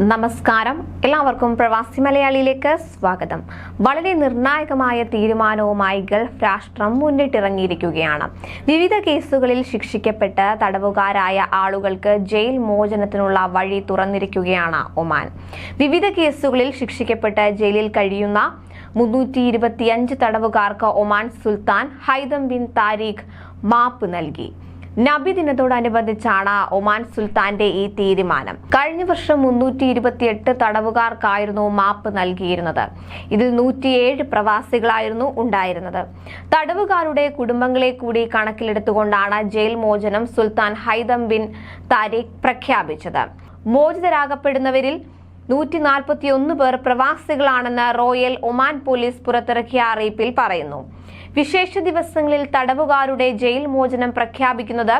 നമസ്കാരം. എല്ലാവർക്കും പ്രവാസി മലയാളിയിലേക്ക് സ്വാഗതം. വളരെ നിർണായകമായ തീരുമാനവുമായി ഗൾഫ് രാഷ്ട്രം മുന്നിട്ടിറങ്ങിയിരിക്കുകയാണ്. വിവിധ കേസുകളിൽ ശിക്ഷിക്കപ്പെട്ട് തടവുകാരായ ആളുകൾക്ക് ജയിൽ മോചനത്തിനുള്ള വഴി തുറന്നിരിക്കുകയാണ് ഒമാൻ. വിവിധ കേസുകളിൽ ശിക്ഷിക്കപ്പെട്ട് ജയിലിൽ കഴിയുന്ന മുന്നൂറ്റി ഇരുപത്തിയഞ്ച് തടവുകാർക്ക് ഒമാൻ സുൽത്താൻ ഹൈദം ബിൻ താരിഖ് മാപ്പ് നൽകി. നബി ദിനത്തോടനുബന്ധിച്ചാണ് ഒമാൻ സുൽത്താന്റെ ഈ തീരുമാനം. കഴിഞ്ഞ വർഷം മുന്നൂറ്റി ഇരുപത്തിയെട്ട് തടവുകാർക്കായിരുന്നു മാപ്പ് നൽകിയിരുന്നത്. ഇതിൽ നൂറ്റിയേഴ് പ്രവാസികളായിരുന്നു ഉണ്ടായിരുന്നത്. തടവുകാരുടെ കുടുംബങ്ങളെ കൂടി കണക്കിലെടുത്തുകൊണ്ടാണ് ജയിൽ മോചനം സുൽത്താൻ ഹൈദം ബിൻ താരിഖ് പ്രഖ്യാപിച്ചത്. മോചിതരാകപ്പെടുന്നവരിൽ നൂറ്റി നാൽപ്പത്തിയൊന്ന് പേർ പ്രവാസികളാണെന്ന് റോയൽ ഒമാൻ പോലീസ് പുറത്തിറക്കിയ അറിയിപ്പിൽ പറയുന്നു. വിശേഷ ദിവസങ്ങളിൽ തടവുകാരുടെ ജയിൽ മോചനം പ്രഖ്യാപിക്കുന്നത്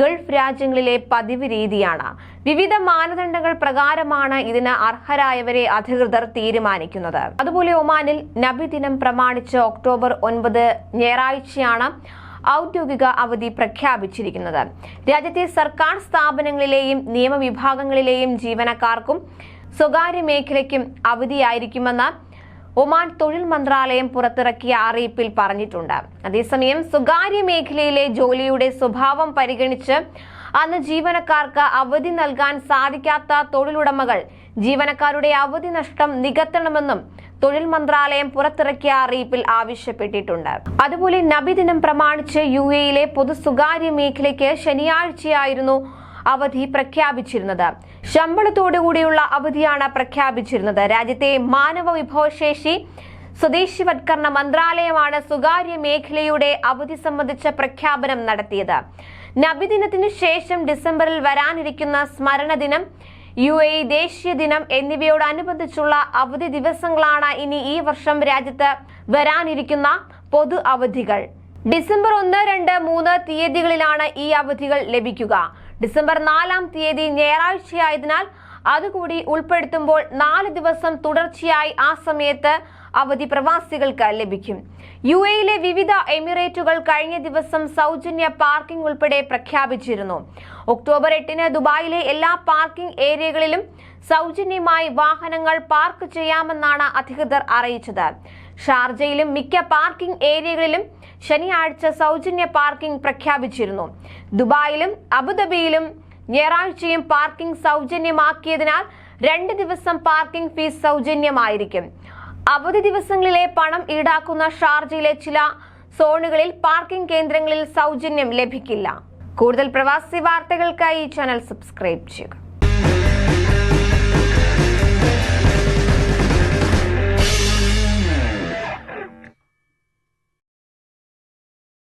ഗൾഫ് രാജ്യങ്ങളിലെ പതിവ് രീതിയാണ്. വിവിധ മാനദണ്ഡങ്ങൾ പ്രകാരമാണ് ഇതിന് അർഹരായവരെ അധികൃതർ തീരുമാനിക്കുന്നത്. അതുപോലെ ഒമാനിൽ നബി ദിനം പ്രമാണിച്ച് ഒക്ടോബർ ഒൻപത് ഞായറാഴ്ചയാണ് ഔദ്യോഗിക അവധി പ്രഖ്യാപിച്ചിരിക്കുന്നത്. രാജ്യത്തെ സർക്കാർ സ്ഥാപനങ്ങളിലെയും നിയമവിഭാഗങ്ങളിലെയും ജീവനക്കാർക്കും സ്വകാര്യ മേഖലയ്ക്കും അവധിയായിരിക്കുമെന്ന് ഒമാൻ തൊഴിൽ മന്ത്രാലയം പുറത്തിറക്കിയ അറിയിപ്പിൽ പറഞ്ഞിട്ടുണ്ട്. അതേസമയം സ്വകാര്യ മേഖലയിലെ ജോലിയുടെ സ്വഭാവം പരിഗണിച്ച് അന്ന് ജീവനക്കാർക്ക് അവധി നൽകാൻ സാധിക്കാത്ത തൊഴിലുടമകൾ ജീവനക്കാരുടെ അവധി നഷ്ടം നികത്തണമെന്നും തൊഴിൽ മന്ത്രാലയം പുറത്തിറക്കിയ അറിയിപ്പിൽ ആവശ്യപ്പെട്ടിട്ടുണ്ട്. അതുപോലെ നബിദിനം പ്രമാണിച്ച് യു എയിലെ പൊതു സ്വകാര്യ മേഖലയ്ക്ക് ശനിയാഴ്ചയായിരുന്നു അവധി പ്രഖ്യാപിച്ചിരുന്നത്. ശമ്പളത്തോടുകൂടിയുള്ള അവധിയാണ് പ്രഖ്യാപിച്ചിരുന്നത്. രാജ്യത്തെ മാനവ വിഭവശേഷി സ്വദേശിവത്കരണ മന്ത്രാലയമാണ് സ്വകാര്യ മേഖലയുടെ അവധി സംബന്ധിച്ച പ്രഖ്യാപനം നടത്തിയത്. നബിദിനത്തിനു ശേഷം ഡിസംബറിൽ വരാനിരിക്കുന്ന സ്മരണ ദിനം യു എ ദേശീയ ദിനം എന്നിവയോടനുബന്ധിച്ചുള്ള അവധി ദിവസങ്ങളാണ് ഇനി ഈ വർഷം രാജ്യത്ത് വരാനിരിക്കുന്ന പൊതു അവധികൾ ഡിസംബർ ഒന്ന് രണ്ട് മൂന്ന് തീയതികളിലാണ് ഈ അവധികൾ ലഭിക്കുക. ഡിസംബർ നാലാം തീയതി ഞായറാഴ്ചയായതിനാൽ അതുകൂടി ഉൾപ്പെടുത്തുമ്പോൾ നാല് ദിവസം തുടർച്ചയായി ആ സമയത്ത് അവധി പ്രവാസികൾക്ക് ലഭിക്കും. യു എയിലെ വിവിധ എമിറേറ്റുകൾ കഴിഞ്ഞ ദിവസം സൗജന്യ പാർക്കിംഗ് ഉൾപ്പെടെ പ്രഖ്യാപിച്ചിരുന്നു. ഒക്ടോബർ എട്ടിന് ദുബായിലെ എല്ലാ പാർക്കിംഗ് ഏരിയകളിലും സൗജന്യമായി വാഹനങ്ങൾ പാർക്ക് ചെയ്യാമെന്നാണ് അധികൃതർ അറിയിച്ചത്. ഷാർജയിലും മിക്ക പാർക്കിംഗ് ഏരിയകളിലും ശനിയാഴ്ച സൗജന്യ പാർക്കിംഗ് പ്രഖ്യാപിച്ചിരുന്നു. ദുബായിലും അബുദാബിയിലും ഞായറാഴ്ചയും പാർക്കിംഗ് സൗജന്യമാക്കിയതിനാൽ രണ്ട് ദിവസം പാർക്കിംഗ് ഫീസ് സൗജന്യമായിരിക്കും. അവധി ദിവസങ്ങളിലെ പണം ഈടാക്കുന്ന ഷാർജയിലെ ചില സോണുകളിൽ പാർക്കിംഗ് കേന്ദ്രങ്ങളിൽ സൗജന്യം ലഭിക്കില്ല. കൂടുതൽ പ്രവാസി വാർത്തകൾക്കായി ചാനൽ സബ്സ്ക്രൈബ് ചെയ്യുക.